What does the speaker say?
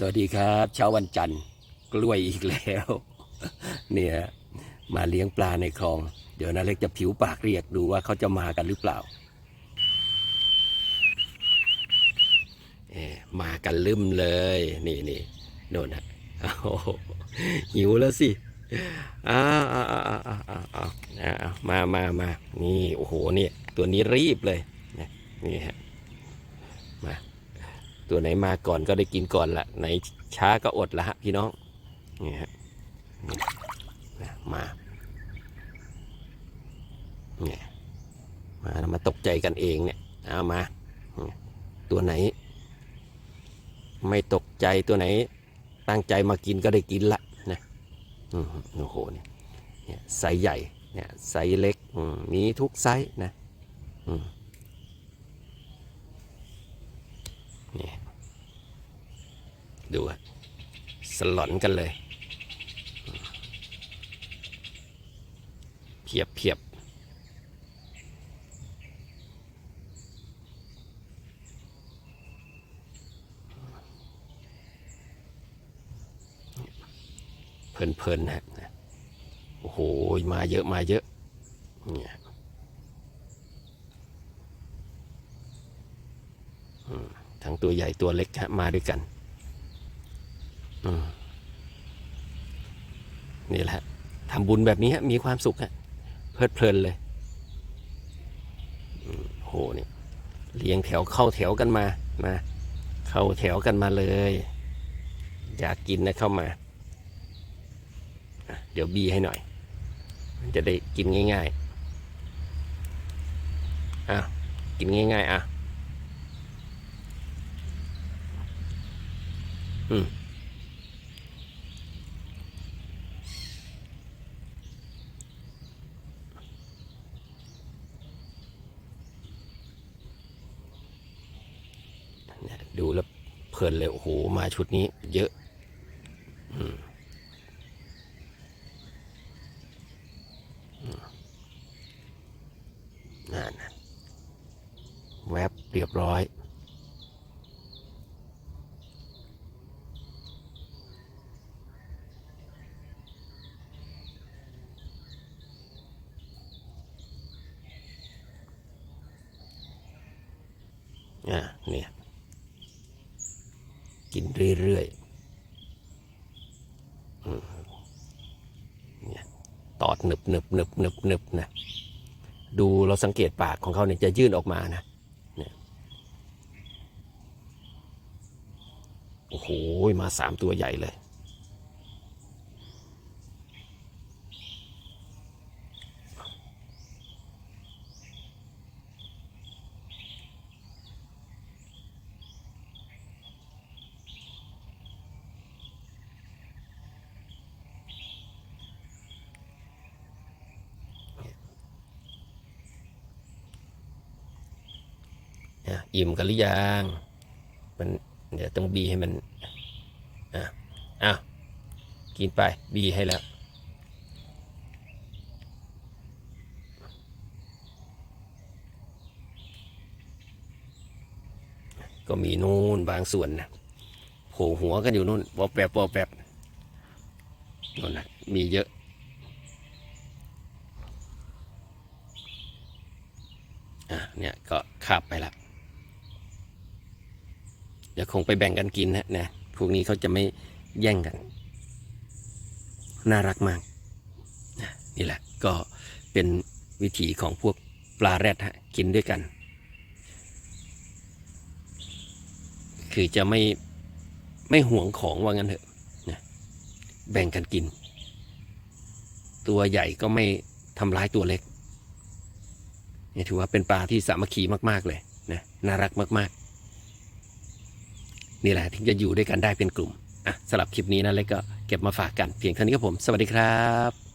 สวัสดีครับเช้าวันจันทร์กล้วยอีกแล้ว เนี่ยมาเลี้ยงปลาในคลอง เดี๋ยวนาเล็กจะผิวปากเรียกดูว่าเขาจะมากันหรือเปล่าเอมากันลืมเลย นี่นี่โน่นฮะโอ้หิวแล้วสิอ้าวอ้าวอ้าวอ้าวอ้าวอ้ามามามานี่โอ้โหเนี่ยตัวนี้รีบเลยนะนี่ฮะมา ตัวไหนมาก่อนก็ได้กินก่อนละไหนช้าก็อดละฮะพี่น้องนี่ฮะนะมาเนี่ยมาแล้วมาตกใจกันเองเนี่ยเอามา ตัวไหน ไม่ตกใจตัวไหน ตั้งใจมากินก็ได้กินละนะโอ้โหเนี่ยเนี่ยไซส์ใหญ่เนี่ยไซส์เล็กมีทุกไซส์นะ อืมนี่ ดูสลอนกันเลยเพียบเพียบเพลินเพลินๆนะโอ้โห มาเยอะมาเยอะเนี่ยทั้งตัวใหญ่ตัวเล็กฮะมาด้วยกัน นี่แหละทำบุญแบบนี้ฮะมีความสุขฮะเพลิดเพลินเลยโหเนี่ยเรียงแถวเข้าแถวกันมามาเข้าแถวกันมาเลย อยากกินนะเข้ามาเดี๋ยวบีให้หน่อย จะได้กินง่ายๆอะกินง่ายๆอะอืม เนี่ย ดูแล้วเพลินเลยโอ้โหมาชุดนี้ เยอะนั่นะแวบเรียบร้อย อ่าเนี่ย กินเรื่อยๆเนี่ยตอดหนึบหนึบหนึบหนึบหนึบนะดูเราสังเกตปากของเขาเนี่ยจะยื่นออกมานะเนี่ยโอ้โหมาสามตัวใหญ่เลย อิ่มกันหรือยังมันเดี๋ยวต้องบีให้มันอะอ้าวกินไปบีให้แล้วก็มีนู่นบางส่วนนะโผล่หัวกันอยู่นู่นวอแปบวอแปบนู่นนะมีเยอะ อะเนี่ยก็คาบไปละ เดี๋ยวคงไปแบ่งกันกินนะนะพวกนี้เขาจะไม่แย่งกัน น่ารักมากนี่แหละก็เป็นวิถีของพวกปลาแรดฮะกินด้วยกัน คือจะไม่ไม่ห่วงของว่างั้นเถอะนะแบ่งกันกิน ตัวใหญ่ก็ไม่ทำร้ายตัวเล็กนี่ถือว่าเป็นปลาที่สามัคคีมาก ๆ เลยนะน่ารักมาก ๆ นี่แหละที่จะอยู่ด้วยกันได้เป็นกลุ่มอะสำหรับคลิปนี้นะเล็กก็เก็บมาฝากกันเพียงเท่านี้ครับผม สวัสดีครับ